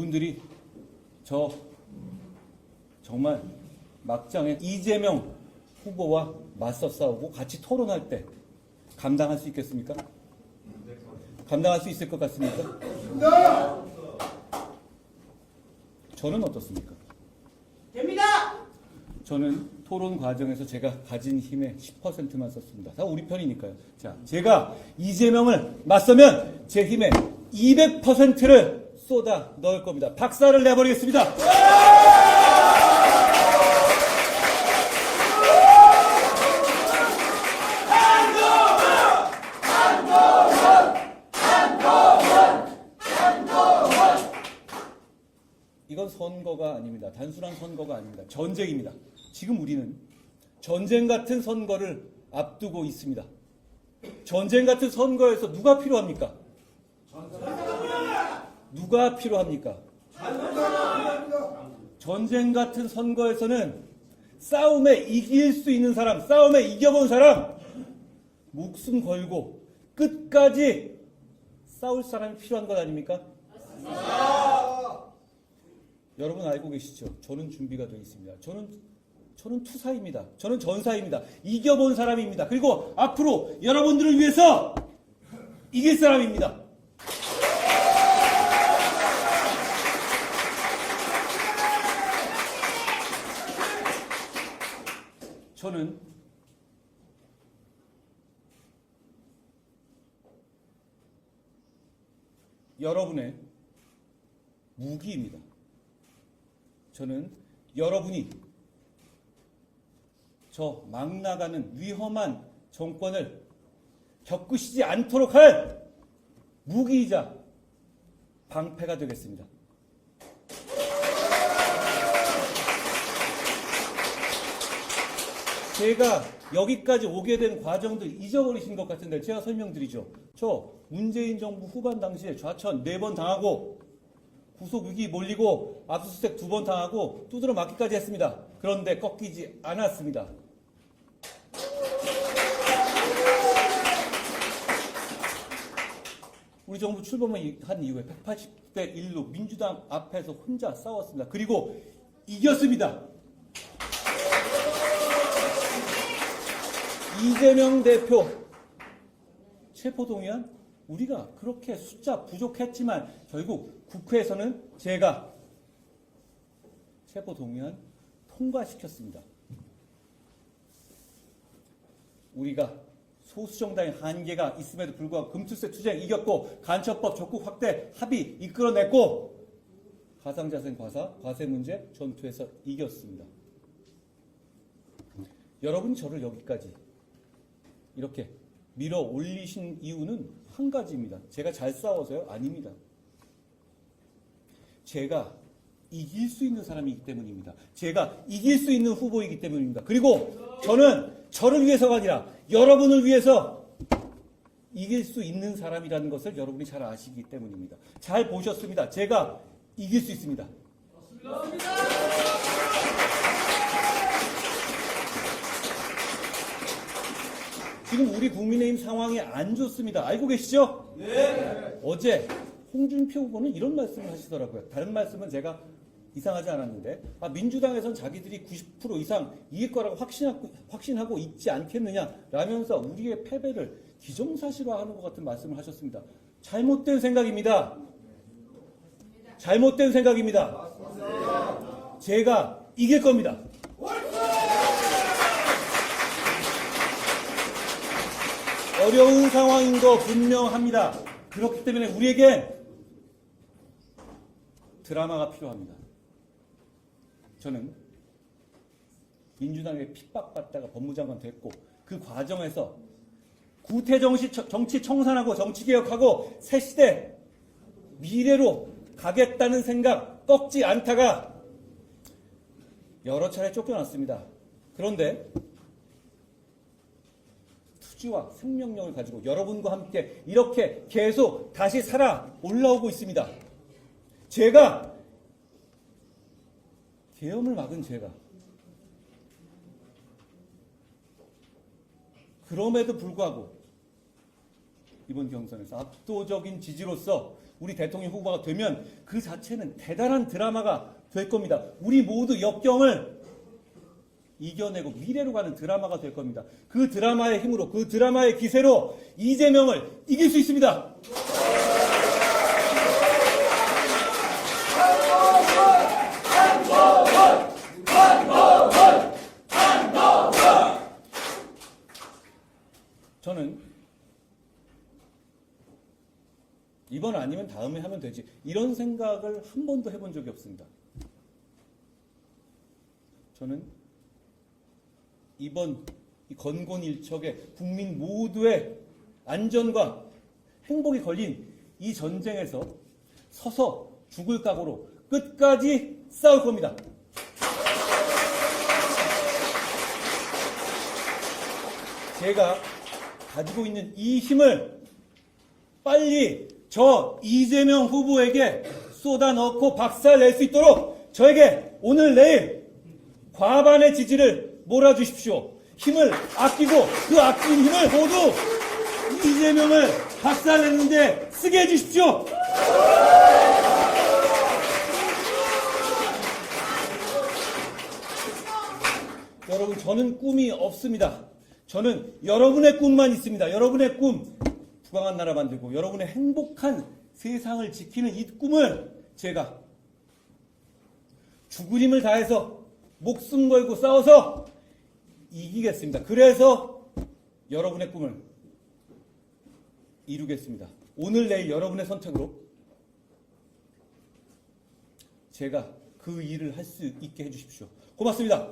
그분들이 저 정말 막장에 이재명 후보와 맞서 싸우고 같이 토론할 때 감당할 수 있겠습니까? 감당할 수 있을 것 같습니까? 저는 어떻습니까? 됩니다. 저는 토론 과정에서 제가 가진 힘의 10%만 썼습니다. 다 우리 편이니까요. 자, 제가 이재명을 맞서면 제 힘의 200%를 쏟아 넣을 겁니다. 박살을 내버리겠습니다. 이건 선거가 아닙니다. 단순한 선거가 아닙니다. 전쟁입니다. 지금 우리는 전쟁 같은 선거를 앞두고 있습니다. 전쟁 같은 선거에서 누가 필요합니까? 누가 필요합니까? 전쟁 같은 선거에서는 싸움에 이길 수 있는 사람, 싸움에 이겨본 사람, 목숨 걸고 끝까지 싸울 사람이 필요한 것 아닙니까? 여러분 알고 계시죠? 저는 준비가 되어 있습니다. 저는 저는 투사입니다. 저는 전사입니다. 이겨본 사람입니다. 그리고 앞으로 여러분들을 위해서 이길 사람입니다. 저는 여러분의 무기입니다. 저는 여러분이 저 막 나가는 위험한 정권을 겪으시지 않도록 할 무기이자 방패가 되겠습니다. 제가 여기까지 오게 된 과정들 잊어버리신 것 같은데 제가 설명드리죠. 저 문재인 정부 후반 당시에 좌천 네 번 당하고 구속 위기 몰리고 압수수색 두 번 당하고 두드러 맞기까지 했습니다. 그런데 꺾이지 않았습니다. 우리 정부 출범한 이후에 180대 1로 민주당 앞에서 혼자 싸웠습니다. 그리고 이겼습니다. 이재명 대표 체포동의안 우리가 그렇게 숫자 부족했지만 결국 국회에서는 제가 체포동의안 통과시켰습니다. 우리가 소수정당의 한계가 있음에도 불구하고 금투세 투쟁 이겼고 간첩법 적국 확대 합의 이끌어냈고 가상자산 과사 과세 문제 전투에서 이겼습니다. 여러분 저를 여기까지 이렇게 밀어 올리신 이유는 한 가지입니다. 제가 잘 싸워서요? 아닙니다. 제가 이길 수 있는 사람이기 때문입니다. 제가 이길 수 있는 후보이기 때문입니다. 그리고 저는 저를 위해서가 아니라 여러분을 위해서 이길 수 있는 사람이라는 것을 여러분이 잘 아시기 때문입니다. 잘 보셨습니다. 제가 이길 수 있습니다. 지금 우리 국민의힘 상황이 안 좋습니다. 알고 계시죠? 네. 어제 홍준표 후보는 이런 말씀을 하시더라고요. 다른 말씀은 제가 이상하지 않았는데, 아, 민주당에선 자기들이 90% 이상 이길 거라고 확신하고, 확신하고 있지 않겠느냐, 라면서 우리의 패배를 기정사실화하는 것 같은 말씀을 하셨습니다. 잘못된 생각입니다. 잘못된 생각입니다. 제가 이길 겁니다. 어려운 상황인 거 분명합니다. 그렇기 때문에 우리에게 드라마가 필요합니다. 저는 민주당에 핍박받다가 법무장관 됐고 그 과정에서 구태 정치, 정치 청산하고 정치 개혁하고 새 시대 미래로 가겠다는 생각 꺾지 않다가 여러 차례 쫓겨났습니다. 그런데 투지와 생명력을 가지고 여러분과 함께 이렇게 계속 다시 살아 올라오고 있습니다. 제가 계엄을 막은 제가 그럼에도 불구하고 이번 경선에서 압도적인 지지로서 우리 대통령 후보가 되면 그 자체는 대단한 드라마가 될 겁니다. 우리 모두 역경을 이겨내고 미래로 가는 드라마가 될 겁니다. 그 드라마의 힘으로, 그 드라마의 기세로 이재명을 이길 수 있습니다. 저는 이번 아니면 다음에 하면 되지. 이런 생각을 한 번도 해본 적이 없습니다. 저는 이번 이 건곤일척에 국민 모두의 안전과 행복이 걸린 이 전쟁에서 서서 죽을 각오로 끝까지 싸울 겁니다. 제가 가지고 있는 이 힘을 빨리 저 이재명 후보에게 쏟아 넣고 박살 낼 수 있도록 저에게 오늘 내일 과반의 지지를 몰아주십시오. 힘을 아끼고 그 아낀 힘을 모두 이재명을 박살 내는데 쓰게 해주십시오. 여러분, 저는 꿈이 없습니다. 저는 여러분의 꿈만 있습니다. 여러분의 꿈, 부강한 나라 만들고 여러분의 행복한 세상을 지키는 이 꿈을 제가 죽을 힘을 다해서 목숨 걸고 싸워서 이기겠습니다. 그래서 여러분의 꿈을 이루겠습니다. 오늘 내일 여러분의 선택으로 제가 그 일을 할 수 있게 해주십시오. 고맙습니다.